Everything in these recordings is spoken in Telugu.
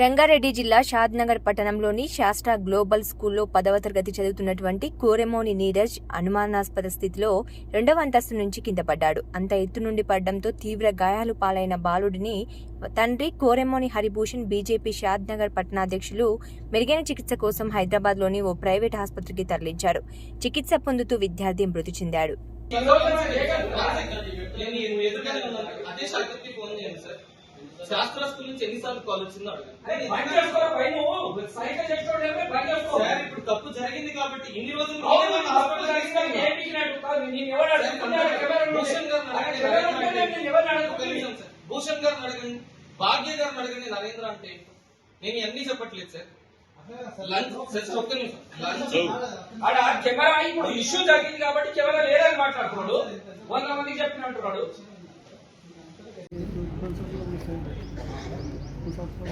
రంగారెడ్డి జిల్లా షాద్నగర్ పట్టణంలోని శాస్త్ర గ్లోబల్ స్కూల్లో పదవ తరగతి చదువుతున్నటువంటి కోరెమోని నీరజ్ అనుమానాస్పద స్థితిలో రెండవ అంతస్తు నుంచి కింద పడ్డాడు. అంత ఎత్తు నుండి పడడంతో తీవ్ర గాయాలు పాలైన బాలుడిని తండ్రి కోరెమోని హరిభూషణ్ బీజేపీ షాద్నగర్ పట్టణాధ్యక్షులు మెరుగైన చికిత్స కోసం హైదరాబాద్లోని ఓ ప్రైవేట్ ఆసుపత్రికి తరలించారు. చికిత్స పొందుతూ విద్యార్థి మృతి చెందాడు నేను ఈ ఎదురుగానే ఉన్నాను అదే శాఖకి ఫోన్ చేయండి సార్ శాస్త్ర స్కూల్ నుంచి ఎన్నిసార్లు కాల్ వచ్చిందో సార్ ఇప్పుడు తప్పు జరిగింది కాబట్టి ఇన్ని రోజులు. భూషణ్ గారిని ఆ అడగండి, భాగ్య గారిని అడగండి. నరేంద్ర అంటే నేను ఇవన్నీ చెప్పట్లేదు సార్. ఆడ కెమెరా ఇప్పుడు ఇష్యూ జరిగింది కాబట్టి కెమెరా లేదని మాట్లాడుతున్నాడు. వంద మందికి చెప్పినట్టున్నాడు. Thank you.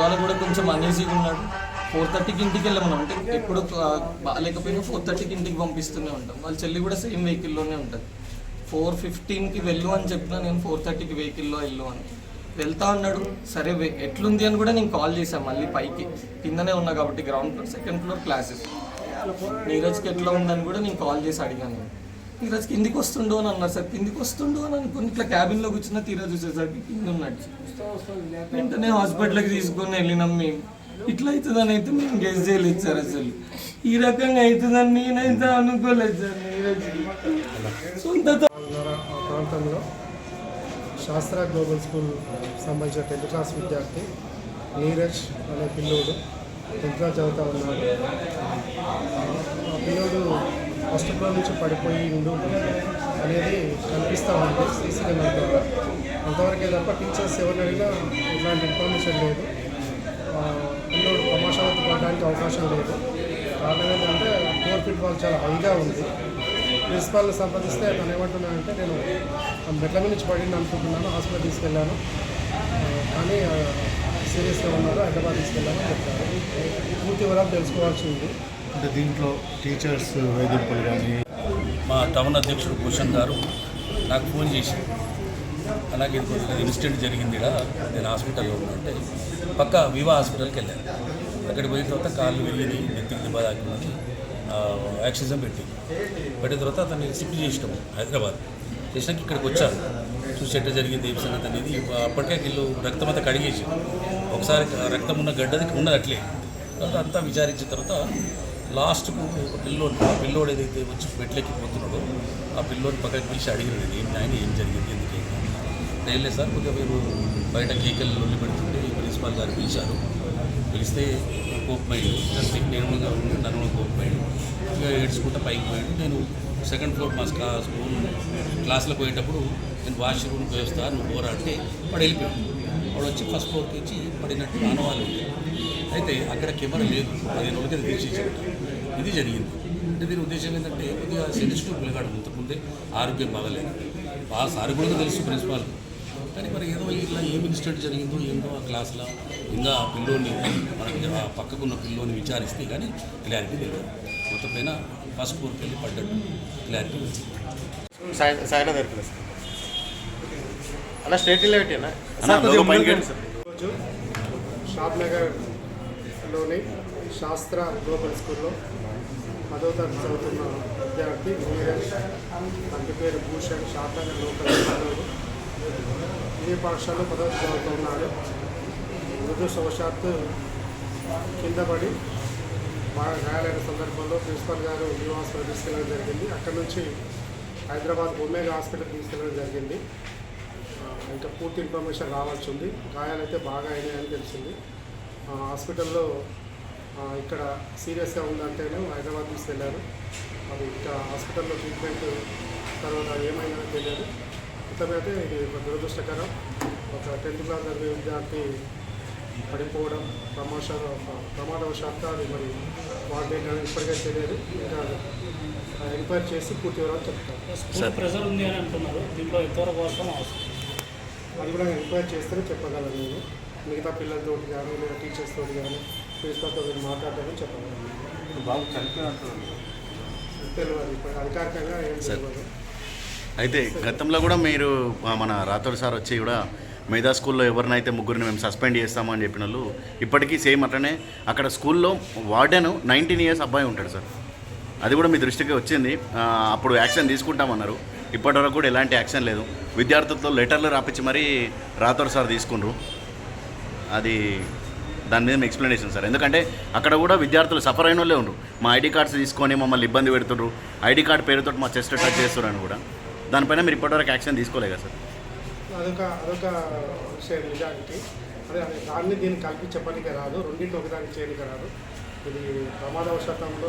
సరే ఇవాళ కూడా కొంచెం అనేజీగా ఉన్నాడు. ఫోర్ థర్టీకి ఇంటికి వెళ్ళమన్నాం అంటే ఎప్పుడు ఆ, బాగాలేకపోయినా ఫోర్ థర్టీకి ఇంటికి పంపిస్తూనే ఉంటాం. వాళ్ళ చెల్లి కూడా సేమ్ వెహికల్లోనే ఉంటుంది. ఫోర్ ఫిఫ్టీన్కి వెళ్ళు అని చెప్పినా నేను ఫోర్ థర్టీకి వెహికల్లో వెళ్ళు అని. వెళ్తా అన్నాడు. సరే వె- ఎట్లుంది అని కూడా నేను కాల్ చేశాను మళ్ళీ పైకి. కిందనే ఉన్నా కాబట్టి ground floor second floor classes నీరజ్కి ఎట్లా ఉందని కూడా నేను కాల్ చేసి అడిగాను. తీరజ్ కిందికి వస్తుండు అని అన్నారు సార్. కిందికి వస్తుండు అని అనుకుని ఇట్లా క్యాబిన్లో కూర్చున్న తీరజ్ వచ్చేసరికి కింద ఉన్నాడు వెంటనే హాస్పిటల్కి తీసుకొని వెళ్ళినాం మేము. ఇట్లా అవుతుందని అయితే మేము గెస్ చేయలేదు సార్ అసలు. ఈ రకంగా అవుతుందని నేనైతే అనుకోలేదు సార్ నీరజ్. సొంత ప్రాంతంలో శాస్త్ర గ్లోబల్ స్కూల్ సంబంధించిన టెన్త్ క్లాస్ విద్యార్థి నీరజ్ అనే పిల్లోడు టెన్త్ క్లాస్ చదువుతా ఉన్నాడు? ఆ పిల్లోడు ఫస్ట్ ఫ్లోర్ నుంచి పడిపోయి ఉండు అనేది కనిపిస్తూ ఉంది సీసీ కెమెరా ద్వారా. అంతవరకే తప్ప టీచర్స్ ఎవరిని అడిగినా ఇలాంటి ఇన్ఫర్మేషన్ లేదు. ఆ, పిల్లోడు పడడానికి అవకాశం లేదు. కారణం ఏంటంటే ఫోర్ ఫీట్ బాల్ చాలా హైగా ఉంది. ప్రిన్సిపాల్ని సంప్రదిస్తే తను ఏమంటున్నానంటే నేను మెట్ల నుంచి పడింది అనుకుంటున్నాను హాస్పిటల్ తీసుకెళ్ళాను. కానీ సీరియస్గా ఉన్నారు హైదరాబాద్ తీసుకెళ్ళాను అని చెప్పారు. పూర్తి వివరాలు తెలుసుకోవాల్సి ఉంది. అంటే దీంట్లో టీచర్స్ వేధింపులు కానీ? మా టౌన్ అధ్యక్షుడు భూషణ్ గారు నాకు ఫోన్ చేసి అలాగే ఇది ఇన్సిడెంట్ జరిగింది ఇలా నేను హాస్పిటల్లో ఉన్నట్టే పక్క వివా హాస్పిటల్కి వెళ్ళాను. అక్కడికి పోయిన తర్వాత కాళ్ళు వెళ్ళి నెత్తికి దెబ్బ తాకిందని యాక్సిజం పెట్టి పెట్టిన తర్వాత అతన్ని షిఫ్ట్ చేసినాము హైదరాబాద్. చేసినాక ఇక్కడికి వచ్చాను. చూసి ఎట్లా జరిగింది ఏం సంగతి అనేది అప్పటికే వీళ్ళు రక్తం అంతా కడిగేసి ఒకసారి రక్తం ఉన్న గడ్డది ఉన్నది అట్లే. తర్వాత అంతా విచారించిన తర్వాత లాస్ట్కు ఒక పిల్లోడు ఆ పిల్లోడు ఏదైతే వచ్చి బెడ్లెక్కి పోతున్నాడో ఆ పిల్లోని పక్కకి పిలిచి అడిగినాడు ఏం ఆయన ఏం జరిగింది? ఎందుకు ఏం లేదు సార్ కొద్దిగా మీరు బయట కేకలు లొల్లి పెడుతుంటే ప్రిన్సిపాల్ గారు పిలిచారు. పిలిస్తే కోపమైండు దానికి నేను నన్ను కూడా కోపమైండు ఇక ఏడ్చుకుంటా పైకి పోయాడు. నేను సెకండ్ ఫ్లోర్ మా స్కా స్కూల్ క్లాస్లో పోయేటప్పుడు నేను వాష్రూమ్కి వేస్తా నువ్వు పోరా అంటే వాడు వెళ్ళిపోయాడు. వాడు వచ్చి ఫస్ట్ ఫ్లోర్కి వచ్చి పడినట్టు ఆనవాళ్ళు అయితే అక్కడ కెమెరా లేదు. పదిహేను రోజులకి తీసేసి తీసేసాడు. ఇది జరిగింది. అంటే దీని ఉద్దేశం ఏంటంటే కొద్దిగా సెన్సిటివ్ పిల్లగాడు ఇంతకుముందే ఆరోగ్యం బాగలేదు. ఆ సార్ కూడా తెలుసు ప్రిన్సిపాల్ కానీ మరి ఏదో ఇలా ఏం ఇన్సిడెంట్ జరిగిందో ఏందో ఆ క్లాస్లో ఇంకా ఆ పిల్లోని మనకి ఆ పక్కకున్న పిల్లోని విచారిస్తే కానీ క్లారిటీ తెలియదు మొత్తం పైన ఫస్ట్ ఫ్లోర్కి వెళ్ళి పడ్డట్టు క్లారిటీ వచ్చింది. సాయి సాయిలో దొరికింది సార్. అన్న స్ట్రేట్ ఇల్లు పెట్టినా? ఈరోజు షాద్ నగర్లోని శాస్త్ర గ్లోబల్ స్కూల్లో పదో తరగతి చదువుతున్న విద్యార్థి నీరజ్ తండ్రి పేరు భూషణ్ శాతాన్ని నగర్ లోకల్ పిల్లోడు. పాఠశాలలో పదో తరగతి చదువుతున్నాడు దురదృష్టవశాత్తు కింద పడి బాగా గాయాలైన సందర్భంలో ప్రిన్సిపల్ గారు న్యూ హాస్పిటల్ తీసుకెళ్ళడం జరిగింది. అక్కడ నుంచి హైదరాబాద్ ఒమేగా హాస్పిటల్ తీసుకెళ్ళడం జరిగింది. ఇంకా పూర్తి ఇన్ఫర్మేషన్ రావాల్సి ఉంది. గాయాలైతే బాగా అయినాయని తెలిసింది. హాస్పిటల్లో ఇక్కడ సీరియస్గా ఉందంటేనే హైదరాబాద్ తీసుకెళ్ళారు అది ఇంకా హాస్పిటల్లో ట్రీట్మెంట్ తర్వాత ఏమైందో తెలియదు. మొత్తమైతే ఇది ఒక దురదృష్టకరం. ఒక టెన్త్ క్లాస్ చదివే విద్యార్థి పడిపోవడం ప్రమాద ప్రమాదవశాత్తు అది మరి వాటి ఇప్పటికే తెలియదు. ఇంకా ఎంక్వైరీ చేసి పూర్తి వివరాలు చెప్తాను స్కూల్ ప్రెజర్ ఉంది అని అంటున్నారు. దీంట్లో ఎంతవరకు వాస్తవం అవసరం. అది కూడా ఎంక్వైరీ చేస్తేనే చెప్పగలను నేను. మిగతా పిల్లలతో కానీ లేదా టీచర్స్ తోటి కానీ ప్రిన్సిపల్తో కానీ మాట్లాడతామని చెప్పగలను బాబు చనిపోయినట్టు తెలియదు ఇప్పుడు అధికారికంగా ఏం తెలియదు అయితే గతంలో కూడా మీరు మన రాథోడ్ సార్ వచ్చి కూడా మేధా స్కూల్లో ఎవరినైతే ముగ్గురిని మేము సస్పెండ్ చేస్తామని చెప్పిన వాళ్ళు ఇప్పటికీ సేమ్ అట్లనే అక్కడ స్కూల్లో వార్డెన్ నైన్టీన్ ఇయర్స్ అబ్బాయి ఉంటాడు సార్. అది కూడా మీ దృష్టికి వచ్చింది. అప్పుడు యాక్షన్ తీసుకుంటామన్నారు. ఇప్పటివరకు కూడా ఎలాంటి యాక్షన్ లేదు. విద్యార్థులతో లెటర్లు రాపించి మరీ రాథోడ్ సార్ తీసుకుండ్రు అది దాని మీద మీ ఎక్స్ప్లెనేషన్ సార్ ఎందుకంటే అక్కడ కూడా విద్యార్థులు సఫర్ అయిన వాళ్ళే ఉండరు. మా ఐడి కార్డ్స్ తీసుకొని మమ్మల్ని ఇబ్బంది పెడుతుండ్రు. ఐడి కార్డ్ పేరుతో మా చెస్ట్ టచ్ చేస్తున్నారు కూడా. దానిపైన మీరు ఇప్పటివరకు యాక్షన్ తీసుకోలేదు కదా సార్ అదొక అదొక విషయం నిజానికి. అదే అదే దాన్ని దీన్ని కలిపి చెప్పడానికి రాదు. రెండింటి ఒకదానికి చేయడానికి రాదు. ఇది ప్రమాదవశాతంలో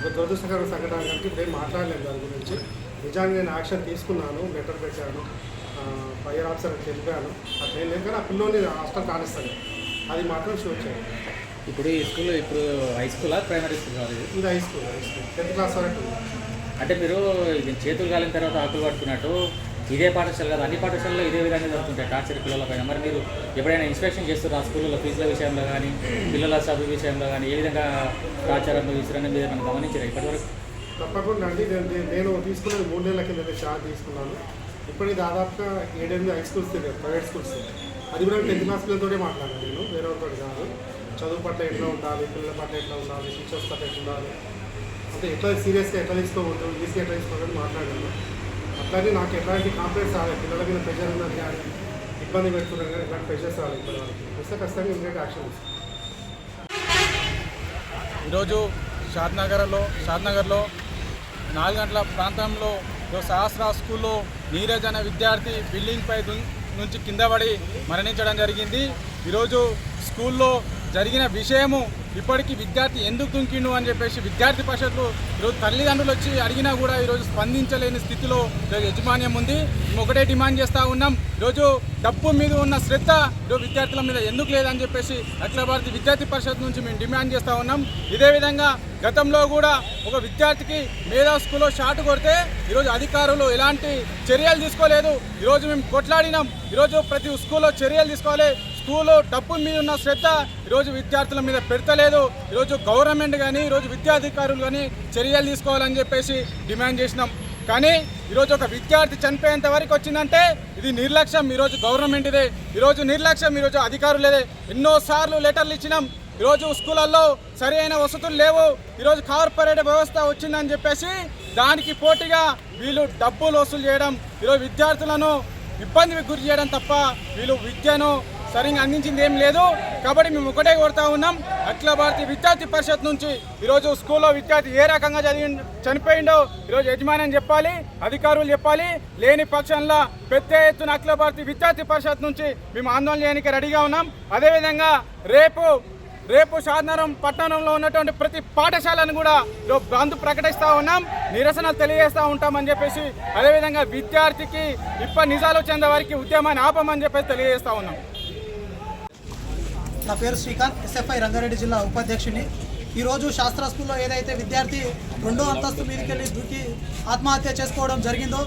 ఒక దురదృష్టకర సంఘటన కనుక ఇప్పుడు మాట్లాడలేదు దాని గురించి. నిజానికి నేను యాక్షన్ తీసుకున్నాను లెటర్ పెట్టాను ఫైర్ ఆఫీసర్ తెలిపాను అట్లా ఏం లేదు కానీ ఆ పిల్లోని హాస్టల్ కానిస్తాను అది మాత్రం షూట్ చేయాలి. ఇప్పుడు ఈ స్కూల్ ఇప్పుడు హై స్కూలా ప్రైమరీ స్కూల్ కాదు ఇది? ఇది high school high school tenth class వరకు. అంటే మీరు ఇది చేతులు కాలిన తర్వాత ఆకులు పట్టుకున్నట్టు ఇదే పాఠశాల కాదు అన్ని పాఠశాలలో ఇదే విధంగా జరుగుతుంటాయి టార్చర్ పిల్లల పైన. మరి మీరు ఎప్పుడైనా ఇన్స్పెక్షన్ చేస్తారు ఆ స్కూల్లో ఫీజుల విషయంలో కానీ పిల్లల చదువు విషయంలో కానీ ఏ విధంగా టార్చర్ అనుభవిస్తారని మీరు మనం గమనించారు ఇప్పటివరకు? తప్పకుండా అండి. నేను నేను- నేను తీసుకున్నది మూడు నెలల కింద చార్జ్ తీసుకున్నాను. ఇప్పటికి దాదాపుగా ఏడెనిమిది హై స్కూల్స్ తిరిగాను ప్రైవేట్ స్కూల్స్ అది కూడా టెన్త్ క్లాస్ పిల్లలతోనే మాట్లాడాను నేను. వేరే ఒకటి కాదు. చదువు పట్ల ఎట్లా ఉండాలి పిల్లల పట్ల ఎట్లా ఉండాలి టీచర్స్ పట్ల ఎట్లా ఉండాలి. అంటే ఎట్లా సీరియస్గా ఎట్లా తీసుకోవద్దు ఈజీగా ఎట్లా తీసుకోవాలని మాట్లాడాను. అట్లాగే నాకు ఎట్లాంటి కాంప్లైంట్స్ రాలేదు. పిల్లల మీద ప్రెషర్ ఉన్నది కానీ ఇబ్బంది పెడుతున్నారు కానీ ఎట్లాంటి ప్రెషర్స్ రాలేదు ఇప్పటివరకు. వస్తే ఖచ్చితంగా ఇమీడియట్ యాక్షన్ తీసుకుంటాను ఈరోజు షాద్నగర్లో షాద్నగర్లో నాలుగు గంటల ప్రాంతంలో సహస్ర స్కూల్లో నీరజ్ అనే విద్యార్థి బిల్డింగ్ పై నుంచి కింద పడి మరణించడం జరిగింది. ఈరోజు స్కూల్లో జరిగిన విషయము ఇప్పటికీ విద్యార్థి ఎందుకు దుంకిండు అని చెప్పేసి విద్యార్థి పరిషత్లు ఈరోజు తల్లిదండ్రులు వచ్చి అడిగినా కూడా ఈరోజు స్పందించలేని స్థితిలో ఈరోజు యజమాన్యం ఉంది. మేము ఒకటే డిమాండ్ చేస్తూ ఉన్నాం. ఈరోజు డబ్బు మీద ఉన్న శ్రద్ధ ఈరోజు విద్యార్థుల మీద ఎందుకు లేదని చెప్పేసి అఖిల భారత విద్యార్థి పరిషత్ నుంచి మేము డిమాండ్ చేస్తూ ఉన్నాం. ఇదే విధంగా గతంలో కూడా ఒక విద్యార్థికి మేధా స్కూల్లో షాట్ కొడితే ఈరోజు అధికారులు ఎలాంటి చర్యలు తీసుకోలేదు. ఈరోజు మేము కొట్లాడినాం. ఈరోజు ప్రతి స్కూల్లో చర్యలు తీసుకోవాలి. స్కూల్లో డబ్బు మీద ఉన్న శ్రద్ధ ఈరోజు విద్యార్థుల మీద పెడతలేదు. ఈరోజు గవర్నమెంట్ కానీ ఈరోజు విద్యాధికారులు కానీ చర్యలు తీసుకోవాలని చెప్పేసి డిమాండ్ చేసినాం. కానీ ఈరోజు ఒక విద్యార్థి చనిపోయేంత వరకు వచ్చిందంటే ఇది నిర్లక్ష్యం ఈరోజు గవర్నమెంట్ ఇదే ఈరోజు నిర్లక్ష్యం ఈరోజు అధికారులేదే. ఎన్నోసార్లు లెటర్లు ఇచ్చినాం. ఈరోజు స్కూళ్ళల్లో సరి అయిన వసతులు లేవు. ఈరోజు కార్పొరేట్ వ్యవస్థ వచ్చిందని చెప్పేసి దానికి పోటీగా వీళ్ళు డబ్బులు వసూలు చేయడం ఈరోజు విద్యార్థులను ఇబ్బందికి గురి చేయడం తప్ప వీళ్ళు విద్యను సరిగ్గా అందించింది ఏం లేదు. కాబట్టి మేము ఒకటే కోరుతా ఉన్నాం. అఖిల భారతీయ విద్యార్థి పరిషత్ నుంచి ఈరోజు స్కూల్లో విద్యార్థి ఏ రకంగా చదివి చనిపోయిండో ఈరోజు యజమాని చెప్పాలి అధికారులు చెప్పాలి. లేని పక్షంలో పెద్ద ఎత్తున అఖిల భారతీయ విద్యార్థి పరిషత్ నుంచి మేము ఆందోళన చేయడానికి రెడీగా ఉన్నాం. అదేవిధంగా రేపు రేపు షాద్నగరం పట్టణంలో ఉన్నటువంటి ప్రతి పాఠశాలను కూడా బంద్ ప్రకటిస్తూ ఉన్నాం. నిరసనలు తెలియజేస్తూ ఉంటామని చెప్పేసి అదేవిధంగా విద్యార్థికి ఇప్ప నిజాలు చెందే వారికి ఉద్యమాన్ని ఆపమని చెప్పేసి తెలియజేస్తూ ఉన్నాం. నా పేరు శ్రీకాంత్ ఎస్ఎఫ్ఐ రంగారెడ్డి జిల్లా ఉపాధ్యక్షుని ఈరోజు శాస్త్ర స్కూల్లో ఏదైతే విద్యార్థి రెండో అంతస్తు మీదకి వెళ్ళి దూకి ఆత్మహత్య చేసుకోవడం జరిగిందో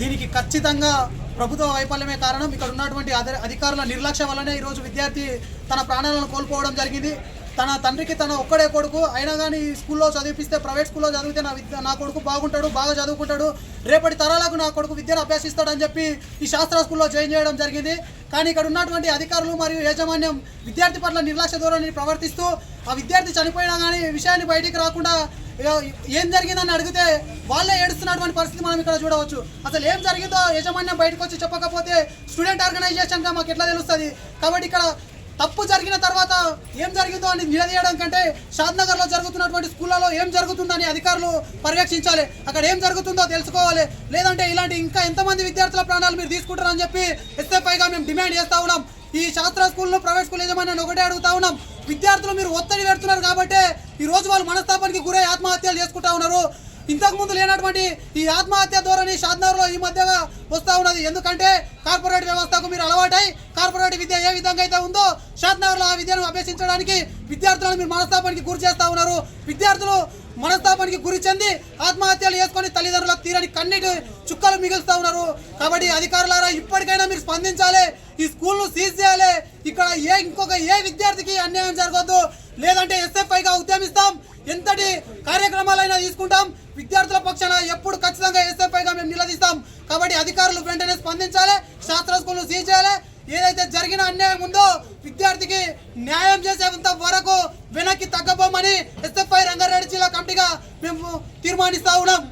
దీనికి ఖచ్చితంగా ప్రభుత్వ వైఫల్యమే కారణం. ఇక్కడ ఉన్నటువంటి అధికారుల నిర్లక్ష్యం వల్లనే ఈరోజు విద్యార్థి తన ప్రాణాలను కోల్పోవడం జరిగింది. తన తండ్రికి తన ఒక్కడే కొడుకు. అయినా కానీ ఈ స్కూల్లో చదివిపిస్తే ప్రైవేట్ స్కూల్లో చదివితే నా విద్య నా కొడుకు బాగుంటాడు బాగా చదువుకుంటాడు. రేపటి తరాలకు నా కొడుకు విద్యను అభ్యసిస్తాడని చెప్పి ఈ శాస్త్ర స్కూల్లో జాయిన్ చేయడం జరిగింది. కానీ ఇక్కడ ఉన్నటువంటి అధికారులు మరియు యాజమాన్యం విద్యార్థి పట్ల నిర్లక్ష్య ధోరణిని ప్రవర్తిస్తూ ఆ విద్యార్థి చనిపోయినా కానీ విషయాన్ని బయటికి రాకుండా ఏం జరిగిందని అడిగితే వాళ్ళే ఏడుస్తున్నటువంటి పరిస్థితి మనం ఇక్కడ చూడవచ్చు. అసలు ఏం జరిగిందో యాజమాన్యం బయటకు వచ్చి చెప్పకపోతే స్టూడెంట్ ఆర్గనైజేషన్గా మాకు ఎట్లా తెలుస్తుంది? కాబట్టి ఇక్కడ తప్పు జరిగిన తర్వాత ఏం జరిగిందో అని నిలదీయడం కంటే షాద్నగర్లో జరుగుతున్నటువంటి స్కూళ్ళలో ఏం జరుగుతుందని అధికారులు పర్యవేక్షించాలి. అక్కడ ఏం జరుగుతుందో తెలుసుకోవాలి. లేదంటే ఇలాంటి ఇంకా ఎంతమంది విద్యార్థుల ప్రాణాలు మీరు తీసుకుంటారని చెప్పి ఎస్ఎఫ్ఐగా మేము డిమాండ్ చేస్తా ఉన్నాం. ఈ శాస్త్ర స్కూల్లో ప్రైవేట్ స్కూల్ యజమాని ఒకటే అడుగుతా ఉన్నాం. విద్యార్థులు మీరు ఒత్తిడి పెడుతున్నారు కాబట్టి ఈ రోజు వాళ్ళు మనస్తాపానికి గురై ఆత్మహత్యలు చేసుకుంటా ఉన్నారు. ఇంతకు ముందు లేనటువంటి ఈ ఆత్మహత్య ధోరణి షాద్నగర్లో ఈ మధ్యగా వస్తూ ఉన్నది. ఎందుకంటే కార్పొరేట్ వ్యవస్థకు మీరు అలవాటై కార్పొరేట్ విద్య ఏ విధంగా అయితే ఉందో షాద్నగర్లో ఆ విద్యను అభ్యసించడానికి విద్యార్థులను మీరు మనస్తాపానికి గురి చేస్తూ ఉన్నారు. విద్యార్థులు మనస్తాపానికి గురి చెంది ఆత్మహత్యలు చేసుకొని తల్లిదండ్రులకు తీరని కన్నీటి చుక్కలు మిగులుస్తూ ఉన్నారు. కాబట్టి అధికారులారా ఇప్పటికైనా మీరు స్పందించాలి. ఈ స్కూల్ను సీజ్ చేయాలి. ఇక్కడ ఏ ఇంకొక ఏ విద్యార్థికి అన్యాయం జరగద్దు. లేదంటే ఎస్ఎఫ్ఐగా ఉద్యమిస్తాం. ఎంతటి కార్యక్రమాలైనా తీసుకుంటాం. విద్యార్థుల పక్షాన ఎప్పుడు ఖచ్చితంగా ఎస్ఎఫ్ఐగా మేము నిలదీస్తాం. కాబట్టి అధికారులు వెంటనే స్పందించాలి శాస్త్ర స్కూల్ను సీజ్ చేయాలి. ఏదైతే జరిగిన అన్యాయం ఉందో విద్యార్థికి న్యాయం చేసేంత వరకు వెనక్కి తగ్గబోమని ఎస్ఎఫ్ఐ రంగారెడ్డి జిల్లా కమిటీగా మేము తీర్మానిస్తా ఉన్నాం.